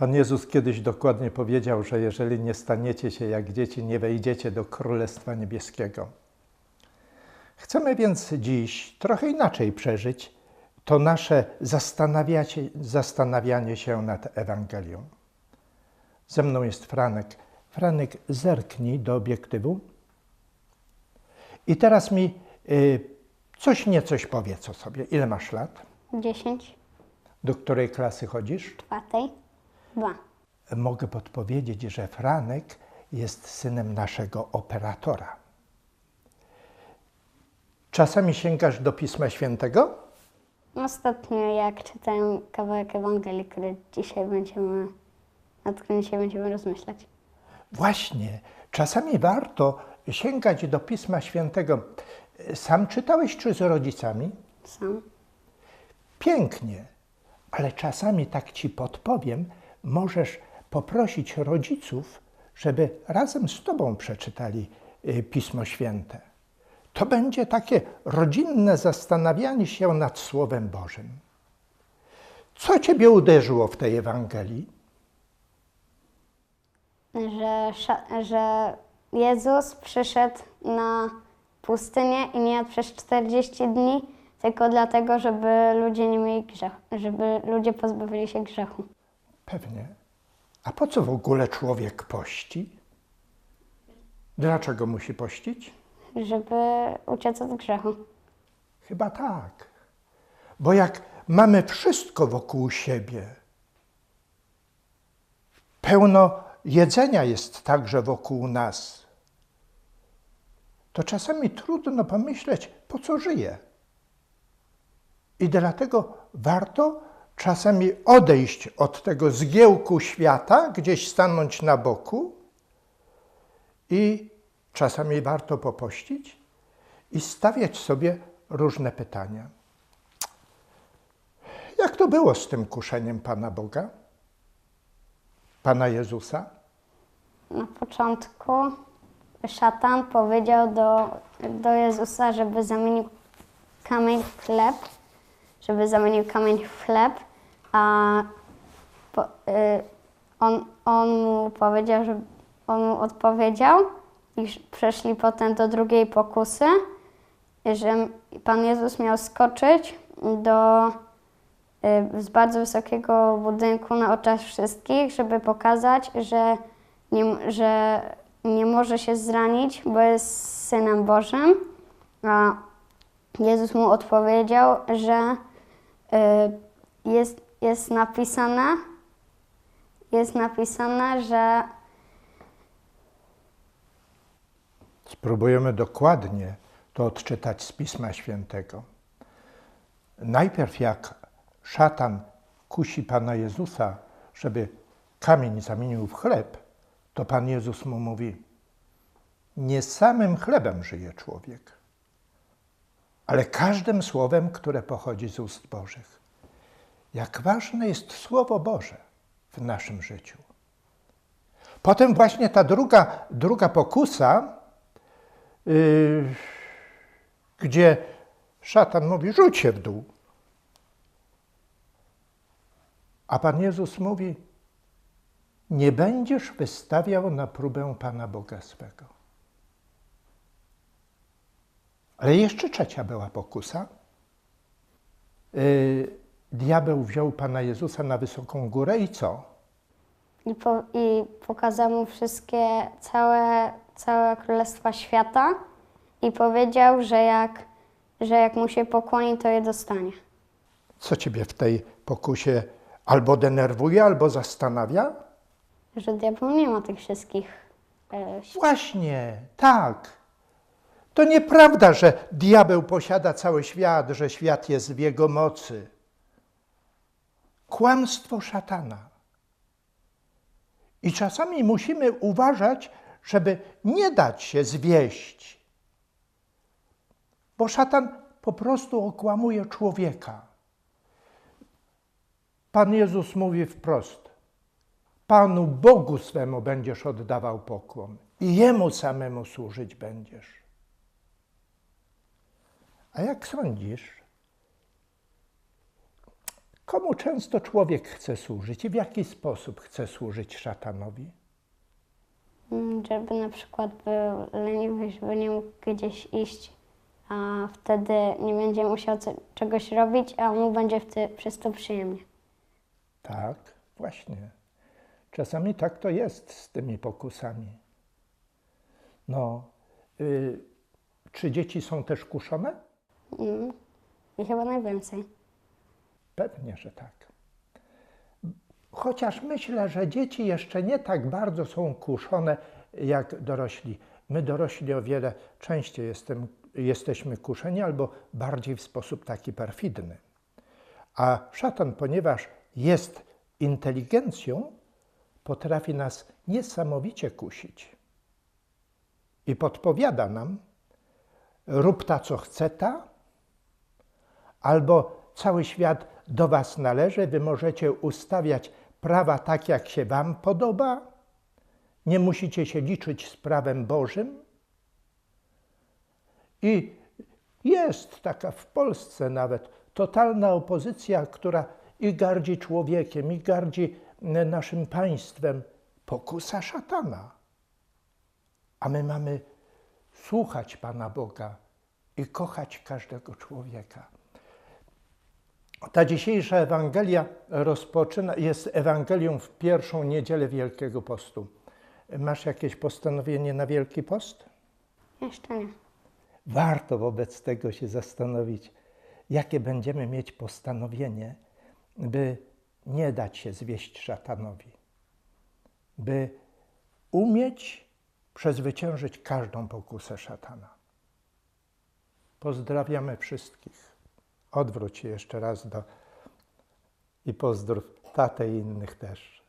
Pan Jezus kiedyś dokładnie powiedział, że jeżeli nie staniecie się jak dzieci, nie wejdziecie do Królestwa Niebieskiego. Chcemy więc dziś trochę inaczej przeżyć to nasze zastanawianie się nad Ewangelią. Ze mną jest Franek. Franek, zerknij do obiektywu. I teraz mi y, coś niecoś powiedz o sobie. Ile masz lat? 10, Do której klasy chodzisz? czwartej, 2. Mogę podpowiedzieć, że Franek jest synem naszego operatora. Czasami sięgasz do Pisma Świętego? Ostatnio jak czytałem kawałek Ewangelii, który dzisiaj będziemy, nad którym dzisiaj będziemy rozmyślać. Właśnie, czasami warto sięgać do Pisma Świętego. Sam czytałeś czy z rodzicami? Sam. Pięknie, ale czasami tak ci podpowiem, możesz poprosić rodziców, żeby razem z tobą przeczytali y, Pismo Święte. To będzie takie rodzinne zastanawianie się nad Słowem Bożym. Co ciebie uderzyło w tej Ewangelii? Że, że Jezus przyszedł na pustynię i nie przez 40 dni, tylko dlatego, żeby ludzie nie mieli grzechu, żeby ludzie pozbawili się grzechu. Pewnie. A po co w ogóle człowiek pości? Dlaczego musi pościć? Żeby uciec od grzechu. Chyba tak. Bo jak mamy wszystko wokół siebie, pełno jedzenia jest także wokół nas, to czasami trudno pomyśleć, po co żyję. I dlatego warto czasami odejść od tego zgiełku świata, gdzieś stanąć na boku i czasami warto popościć i stawiać sobie różne pytania. Jak to było z tym kuszeniem Pana Boga? Pana Jezusa? Na początku szatan powiedział do, do Jezusa, żeby zamienił kamień w chleb, żeby zamienił kamień w chleb, a po, y, on, on mu powiedział, że on mu odpowiedział i sz- przeszli potem do drugiej pokusy, że Pan Jezus miał skoczyć do y, z bardzo wysokiego budynku na oczach wszystkich, żeby pokazać, że nie, że nie może się zranić, bo jest Synem Bożym. A Jezus mu odpowiedział, że y, jest, jest napisane, jest napisane, że Spróbujemy dokładnie to odczytać z Pisma Świętego. Najpierw jak szatan kusi Pana Jezusa, żeby kamień zamienił w chleb, to Pan Jezus mu mówi: Nie samym chlebem żyje człowiek, ale każdym słowem, które pochodzi z ust Bożych. Jak ważne jest Słowo Boże w naszym życiu. Potem właśnie ta druga, druga pokusa, yy, gdzie szatan mówi: rzuć się w dół. A Pan Jezus mówi: Nie będziesz wystawiał na próbę Pana Boga swego. Ale jeszcze trzecia była pokusa. Yy, diabeł wziął Pana Jezusa na wysoką górę i co? i, po, i pokazał mu wszystkie, całe, całe królestwa świata i powiedział, że jak, że jak mu się pokłoni, to je dostanie. Co ciebie w tej pokusie albo denerwuje, albo zastanawia? Że diabeł nie ma tych wszystkich e, Właśnie, tak. To nieprawda, że diabeł posiada cały świat, że świat jest w jego mocy. Kłamstwo szatana. I czasami musimy uważać, żeby nie dać się zwieść, bo szatan po prostu okłamuje człowieka. Pan Jezus mówi wprost: Panu Bogu swemu będziesz oddawał pokłon i Jemu samemu służyć będziesz. A jak sądzisz, Komu często człowiek chce służyć i w jaki sposób chce służyć szatanowi? Mm, Żeby na przykład był leniwy, żeby nie mógł gdzieś iść, a wtedy nie będzie musiał czegoś robić, a mu będzie przez to przyjemnie. Tak, właśnie. Czasami tak to jest z tymi pokusami. No, y, czy dzieci są też kuszone? Mm. Chyba najwięcej. Pewnie, że tak. Chociaż myślę, że dzieci jeszcze nie tak bardzo są kuszone jak dorośli. My dorośli o wiele częściej jestem, jesteśmy kuszeni albo bardziej w sposób taki perfidny. A szatan, ponieważ jest inteligencją, potrafi nas niesamowicie kusić. I podpowiada nam, rób ta, co chce ta, albo cały świat do was należy, wy możecie ustawiać prawa tak, jak się wam podoba, nie musicie się liczyć z prawem Bożym. I jest taka w Polsce nawet totalna opozycja, która i gardzi człowiekiem, i gardzi n- naszym państwem. Pokusa szatana. A my mamy słuchać Pana Boga i kochać każdego człowieka. Ta dzisiejsza Ewangelia rozpoczyna, jest Ewangelią w pierwszą niedzielę Wielkiego Postu. Masz jakieś postanowienie na Wielki Post? Jeszcze nie. Warto wobec tego się zastanowić, jakie będziemy mieć postanowienie, by nie dać się zwieść szatanowi, by umieć przezwyciężyć każdą pokusę szatana. Pozdrawiamy wszystkich. Odwróć się jeszcze raz do i pozdrów tatę i innych też.